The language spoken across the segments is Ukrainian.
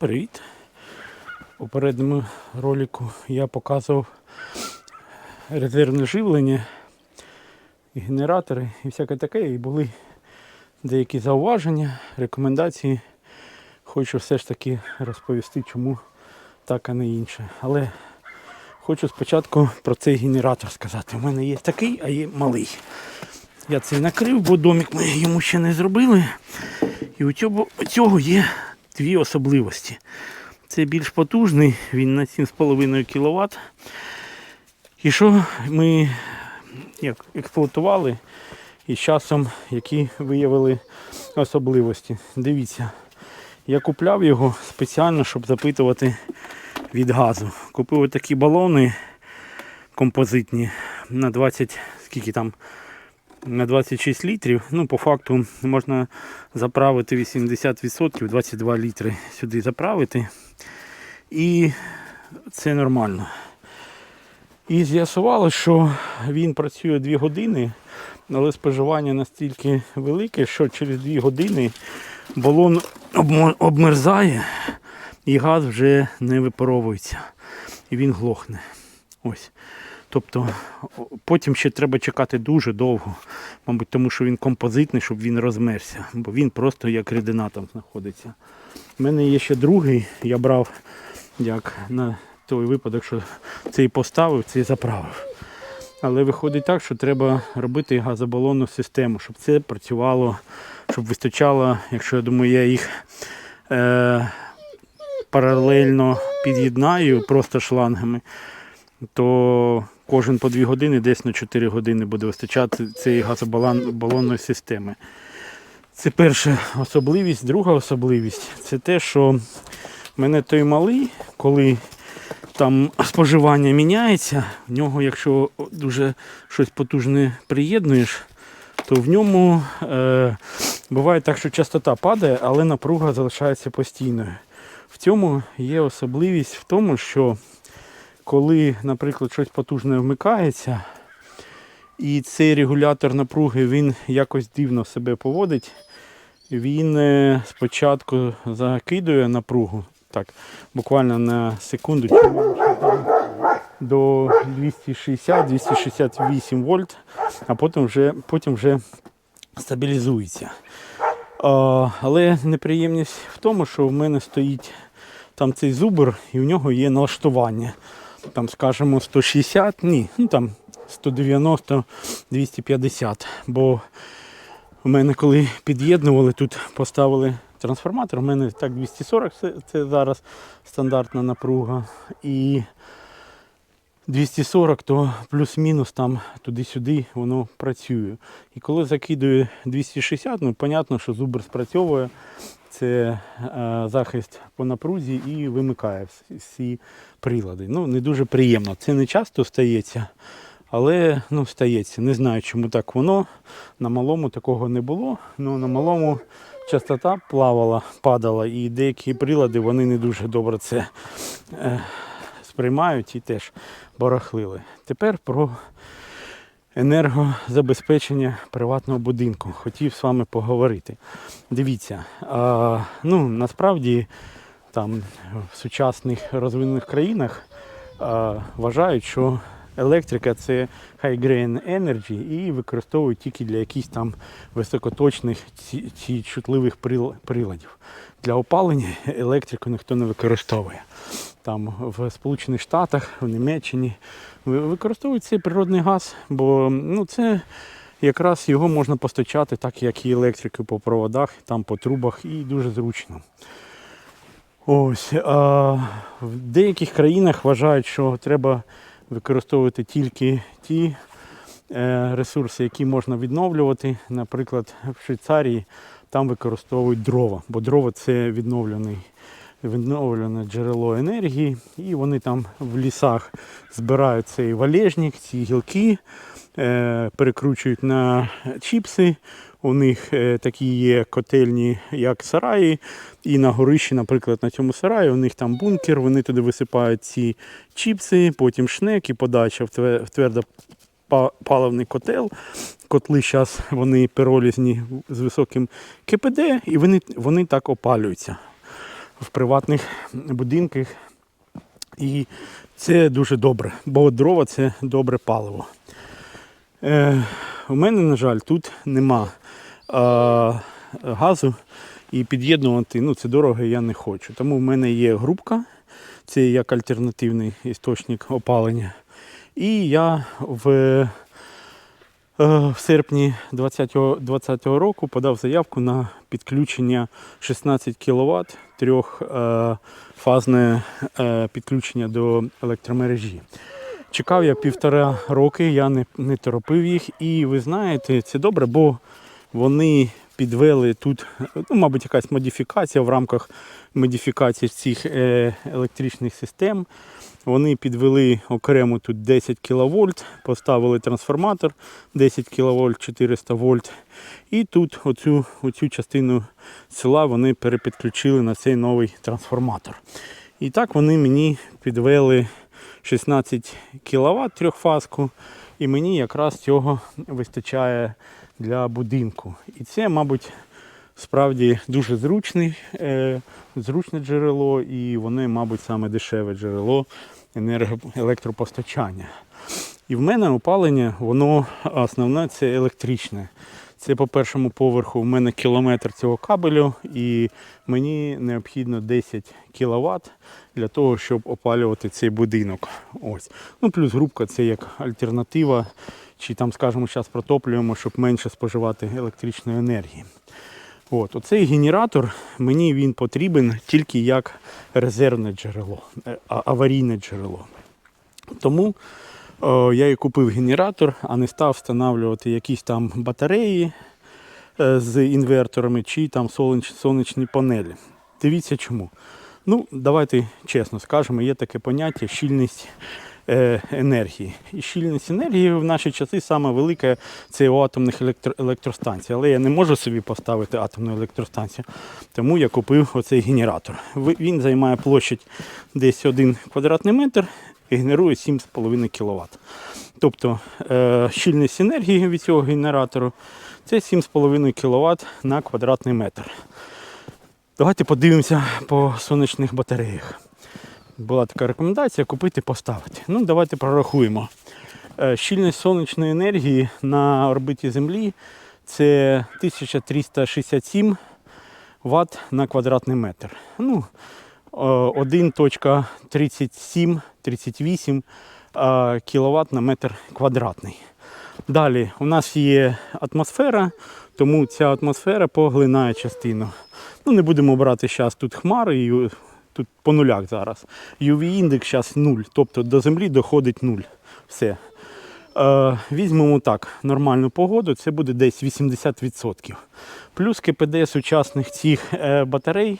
Привіт! У передньому ролику я показував резервне живлення, і генератори і всяке таке. І були деякі зауваження, рекомендації. Хочу все ж таки розповісти, чому так, а не інше. Але хочу спочатку про цей генератор сказати. У мене є такий, а є малий. Я цей накрив, бо домик ми йому ще не зробили. І у цього, у цього є дві особливості. Це більш потужний, він на 7,5 кВт. І що ми як, експлуатували і з часом, які виявили особливості. Дивіться, я купляв його спеціально, щоб запитувати від газу. Купив такі балони композитні на 20, скільки там, на 26 літрів. Ну, по факту можна заправити 80%, 22 літри сюди заправити. І це нормально. І з'ясувало, що він працює 2 години, але споживання настільки велике, що через 2 години балон обмерзає і газ вже не випаровується. І він глохне. Ось. Тобто потім ще треба чекати дуже довго, мабуть, тому що він композитний, щоб він розмерся, бо він просто як рідина там знаходиться. У мене є ще другий, я брав як на той випадок, що цей поставив, цей заправив. Але виходить так, що треба робити газобалонну систему, щоб це працювало, щоб вистачало, якщо я думаю, я їх е, паралельно під'єднаю просто шлангами, то кожен по 2 години, десь на 4 години буде вистачати цієї газобалонної системи. Це перша особливість. Друга особливість це те, що мене той малий, коли там споживання міняється, в нього, якщо дуже щось потужне приєднуєш, то в ньому е, буває так, що частота падає, але напруга залишається постійною. В цьому є особливість в тому, що коли, наприклад, щось потужне вмикається, і цей регулятор напруги він якось дивно себе поводить, він е, спочатку закидує напругу, так, буквально на секунду до 260-268 вольт, а потім вже, потім вже стабілізується. Але неприємність в тому, що в мене стоїть там цей зубр і в нього є налаштування. Там, скажімо, 160, ні, ну там 190, 250. Бо у мене коли під'єднували, тут поставили трансформатор, у мене так 240, це, це зараз стандартна напруга. І 240, то плюс-мінус там туди-сюди воно працює. І коли закидує 260, ну, понятно, що зубр спрацьовує. Це е, захист по напрузі і вимикає всі, прилади. Ну, не дуже приємно. Це не часто стається, але ну, стається. Не знаю, чому так воно. На малому такого не було. Ну, на малому частота плавала, падала, і деякі прилади вони не дуже добре це е, сприймають і теж барахлили. Тепер про енергозабезпечення приватного будинку. Хотів з вами поговорити. Дивіться, а, ну насправді там в сучасних розвинених країнах а, вважають, що електрика це high grain energy і використовують тільки для якихось там високоточних ці, ці чутливих прил- приладів. Для опалення електрику ніхто не використовує. Там в Сполучених Штатах, в Німеччині використовують цей природний газ, бо ну, це якраз його можна постачати, так як і електрику по проводах, там по трубах, і дуже зручно. Ось, а в деяких країнах вважають, що треба використовувати тільки ті е, ресурси, які можна відновлювати. Наприклад, в Швейцарії там використовують дрова, бо дрова це відновлений, відновлене джерело енергії, і вони там в лісах збирають цей валежник, ці гілки, е, перекручують на чіпси. У них е, такі є котельні, як сараї, і на горищі, наприклад, на цьому сараї, у них там бункер, вони туди висипають ці чіпси, потім шнек і подача в тве- в твердопаливний котел. Котли зараз вони пиролізні з високим КПД, і вони, вони так опалюються. В приватних будинках. І це дуже добре, бо дрова це добре паливо. Е, у мене, на жаль, тут нема е, газу і під'єднувати ну, це дорого я не хочу. Тому в мене є грубка, це як альтернативний істочник опалення. І я в, в серпні 2020 року подав заявку на підключення 16 кВт трьохфазне е, підключення до електромережі. Чекав я півтора роки, я не, не торопив їх. І ви знаєте, це добре, бо вони підвели тут, ну, мабуть, якась модифікація в рамках модифікації цих е, електричних систем. Вони підвели окремо тут 10 кВт, поставили трансформатор 10 кВт 400 вольт. І тут оцю, оцю частину села вони перепідключили на цей новий трансформатор. І так вони мені підвели 16 кВт трьохфазку, і мені якраз цього вистачає для будинку. І це, мабуть, справді дуже зручний, е, зручне джерело, і воно, мабуть, саме дешеве джерело енерго, електропостачання. І в мене опалення, воно основне це електричне. Це по першому поверху в мене кілометр цього кабелю, і мені необхідно 10 кВт для того, щоб опалювати цей будинок. Ось. Ну, плюс грубка це як альтернатива, чи там, скажімо, зараз протоплюємо, щоб менше споживати електричної енергії. От, оцей генератор мені він потрібен тільки як резервне джерело, е, аварійне джерело. Тому я і купив генератор, а не став встановлювати якісь там батареї е, з інверторами чи там сонячні панелі. Дивіться чому. Ну, давайте чесно скажемо, є таке поняття щільність е, енергії. І щільність енергії в наші часи саме велика це у атомних електро- електростанцій. Але я не можу собі поставити атомну електростанцію, тому я купив оцей генератор. Він займає площадь десь 1 квадратний метр і генерує 7,5 кВт. Тобто е, щільність енергії від цього генератору це 7,5 кВт на квадратний метр. Давайте подивимося по сонячних батареях. Була така рекомендація купити, поставити. Ну, давайте прорахуємо. Е, Щільність сонячної енергії на орбиті Землі це 1367 Вт на квадратний метр. Ну, 1.37-38 кВт на метр квадратний. Далі у нас є атмосфера, тому ця атмосфера поглинає частину. Ну, не будемо брати зараз тут хмари, і е, тут по нулях зараз. UV-індекс зараз 0, тобто до землі доходить 0. Все. Е, візьмемо так, нормальну погоду, це буде десь 80%. Плюс КПД сучасних цих е, батарей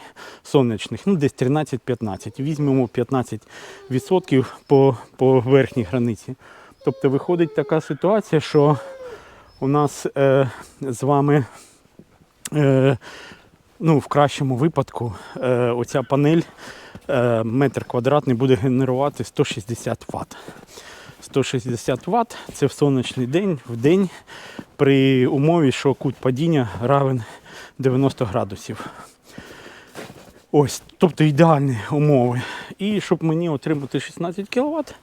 сонячних, ну десь 13-15. Візьмемо 15% по, по верхній границі. Тобто виходить така ситуація, що у нас е, з вами е, ну, в кращому випадку е, оця панель е, метр квадратний буде генерувати 160 Вт. 160 Вт це в сонячний день в день при умові, що кут падіння равен 90 градусів. Ось, тобто ідеальні умови. І щоб мені отримати 16 кВт,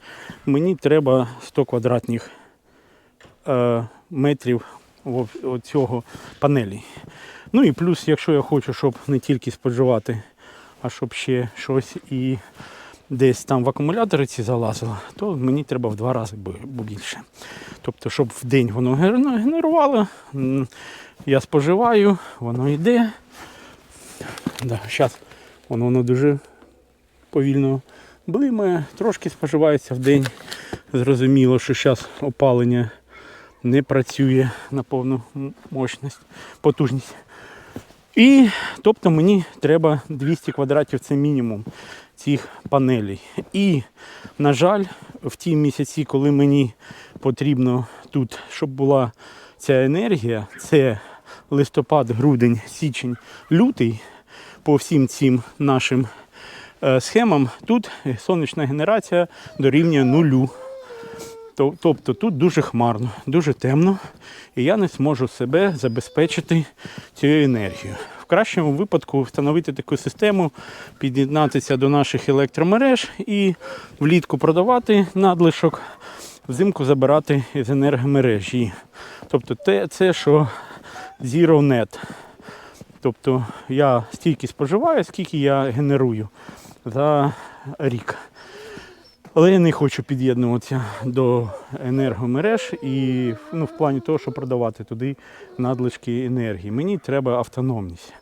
мені треба 100 квадратних е, метрів о- оцього панелі. Ну і плюс, якщо я хочу, щоб не тільки споживати, а щоб ще щось і десь там в акумулятори ці залазило, то мені треба в два рази більше. Тобто, щоб в день воно генерувало, я споживаю, воно йде. Да, зараз воно, воно дуже повільно блимає, трошки споживається в день. Зрозуміло, що зараз опалення не працює на повну мощність, потужність. І тобто мені треба 200 квадратів це мінімум цих панелей. І, на жаль, в ті місяці, коли мені потрібно тут, щоб була ця енергія, це листопад, грудень, січень, лютий, по всім цим нашим е, схемам, тут сонячна генерація дорівнює нулю. Тобто тут дуже хмарно, дуже темно, і я не зможу себе забезпечити цією енергією. кращому випадку встановити таку систему, під'єднатися до наших електромереж і влітку продавати надлишок, взимку забирати із енергомережі. Тобто це, що Zero Net. Тобто я стільки споживаю, скільки я генерую за рік. Але я не хочу під'єднуватися до енергомереж і ну, в плані того, щоб продавати туди надлишки енергії. Мені треба автономність.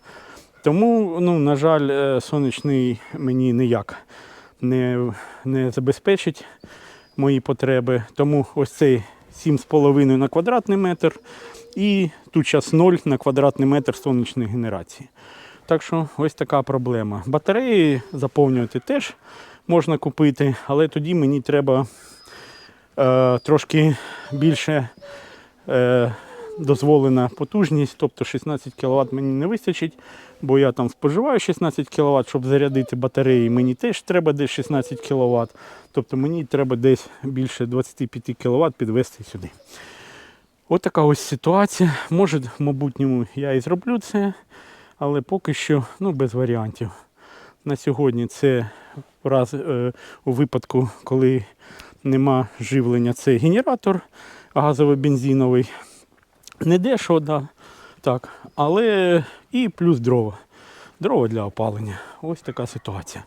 Тому, ну, на жаль, е, сонячний мені ніяк не, не забезпечить мої потреби. Тому ось цей 7,5 на квадратний метр і тут час 0 на квадратний метр сонячної генерації. Так що ось така проблема. Батареї заповнювати теж можна купити, але тоді мені треба е, трошки більше е, дозволена потужність, тобто 16 кВт мені не вистачить, бо я там споживаю 16 кВт, щоб зарядити батареї, мені теж треба десь 16 кВт. Тобто мені треба десь більше 25 кВт підвести сюди. От така ось ситуація. Може, в майбутньому я і зроблю це, але поки що ну, без варіантів. На сьогодні це раз, е, у випадку, коли нема живлення, це генератор газово-бензиновий. Не дешево, да, так, але і плюс дрова. Дрова для опалення. Ось така ситуація.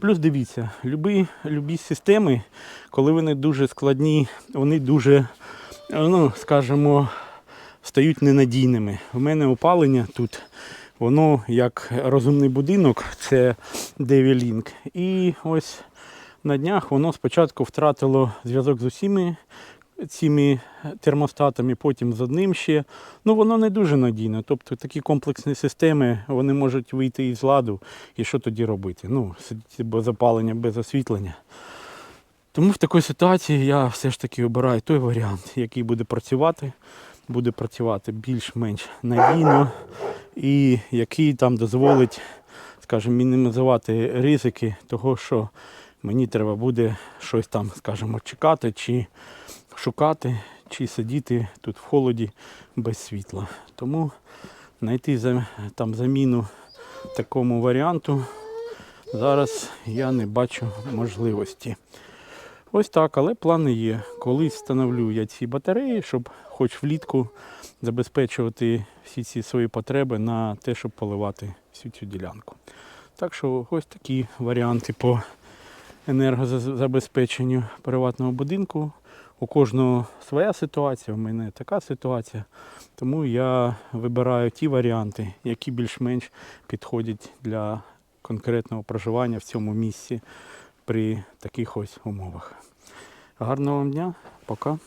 Плюс дивіться, любі, любі системи, коли вони дуже складні, вони дуже, ну, скажімо, стають ненадійними. У мене опалення тут, воно як розумний будинок, це Девілінк. І ось на днях воно спочатку втратило зв'язок з усіми цими термостатами, потім з одним ще. Ну воно не дуже надійне. Тобто такі комплексні системи вони можуть вийти із ладу. І що тоді робити? Ну, сидіти без опалення, без освітлення. Тому в такій ситуації я все ж таки обираю той варіант, який буде працювати, буде працювати більш-менш надійно і який там дозволить, скажімо, мінімізувати ризики того, що мені треба буде щось там, скажімо, чекати чи шукати, чи сидіти тут в холоді без світла. Тому знайти там заміну такому варіанту зараз я не бачу можливості. Ось так, але плани є. Колись встановлю я ці батареї, щоб хоч влітку забезпечувати всі ці свої потреби на те, щоб поливати всю цю ділянку. Так що ось такі варіанти по енергозабезпеченню приватного будинку. У кожного своя ситуація, у мене така ситуація. Тому я вибираю ті варіанти, які більш-менш підходять для конкретного проживання в цьому місці при таких ось умовах. Гарного вам дня, пока.